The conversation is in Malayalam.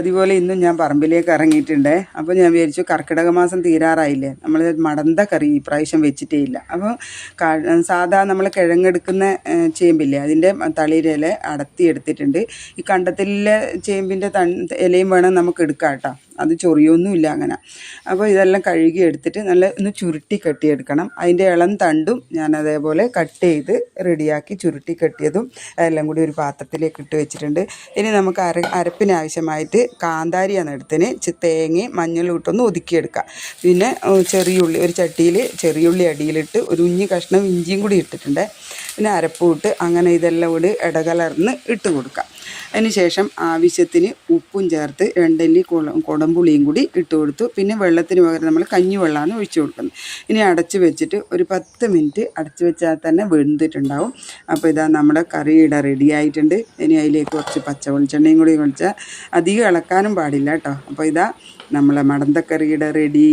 അതുപോലെ ഇന്നും ഞാൻ പറമ്പിലേക്ക് ഇറങ്ങിയിട്ടുണ്ട്. അപ്പോൾ ഞാൻ വിചാരിച്ചു കർക്കിടക മാസം തീരാറായില്ലേ? നമ്മൾ മടന്ത കറി ഈ പ്രാവശ്യം വെച്ചിട്ടേ ഇല്ല. അപ്പോൾ സാധാ നമ്മൾ കിഴങ്ങെടുക്കുന്ന ചേമ്പില്ലേ? അതിന്റെ തളിരില അടത്തി എടുത്തിട്ടുണ്ട്. ഈ കണ്ടത്തിലെ ചേമ്പിന്റെ തൺ ഇലയും വേണം നമുക്ക് എടുക്കാം കേട്ടോ അത് ചൊറിയൊന്നുമില്ല അങ്ങനെ. അപ്പോൾ ഇതെല്ലാം കഴുകി എടുത്തിട്ട് നല്ല ഒന്ന് ചുരുട്ടി കെട്ടിയെടുക്കണം. അതിന്റെ ഇളം തണ്ടും ഞാൻ അതേപോലെ കട്ട് ചെയ്ത് റെഡിയാക്കി ചുരുട്ടി കെട്ടിയതും എല്ലാം കൂടി ഒരു പാത്രത്തിലേക്ക് ഇട്ട് വെച്ചിട്ടുണ്ട്. ഇനി നമുക്ക് അര അരപ്പിന് ആവശ്യമായിട്ട് കാന്താരിയാണ് എടുത്തിന് ചി- തേങ്ങയും മഞ്ഞളും ഇട്ടൊന്ന് ഒതുക്കിയെടുക്കാം. പിന്നെ ചെറിയുള്ളി ഒരു ചട്ടിയിൽ ചെറിയുള്ളി അടിയിലിട്ട് ഒരു ഉഞ്ഞി കഷ്ണം ഇഞ്ചിയും കൂടി ഇട്ടിട്ടുണ്ട്. പിന്നെ അരപ്പും ഇട്ട് അങ്ങനെ ഇതെല്ലാം കൂടി ഇടകലർന്ന് ഇട്ട് കൊടുക്കാം. അതിന് ശേഷം ആവശ്യത്തിന് ഉപ്പും ചേർത്ത് രണ്ടല്ലി കുടംപുളിയും കൂടി ഇട്ട് കൊടുത്തു. പിന്നെ വെള്ളത്തിന് പകരം നമ്മൾ കഞ്ഞിവെള്ളമാണ് ഒഴിച്ചു കൊടുക്കുന്നത്. ഇനി അടച്ച് വെച്ചിട്ട് ഒരു പത്ത് മിനിറ്റ് അടച്ച് വെച്ചാൽ തന്നെ വെന്തിട്ടുണ്ടാവും. അപ്പോൾ ഇതാ നമ്മുടെ കറിയിട റെഡി ആയിട്ടുണ്ട്. ഇനി അതിലേക്ക് കുറച്ച് പച്ച വെളിച്ചെണ്ണയും കൂടി ഒഴിച്ചാൽ അധികം ഇളക്കാനും പാടില്ല കേട്ടോ. അപ്പോൾ ഇതാ നമ്മളെ മടന്തക്കറിയുടെ റെഡി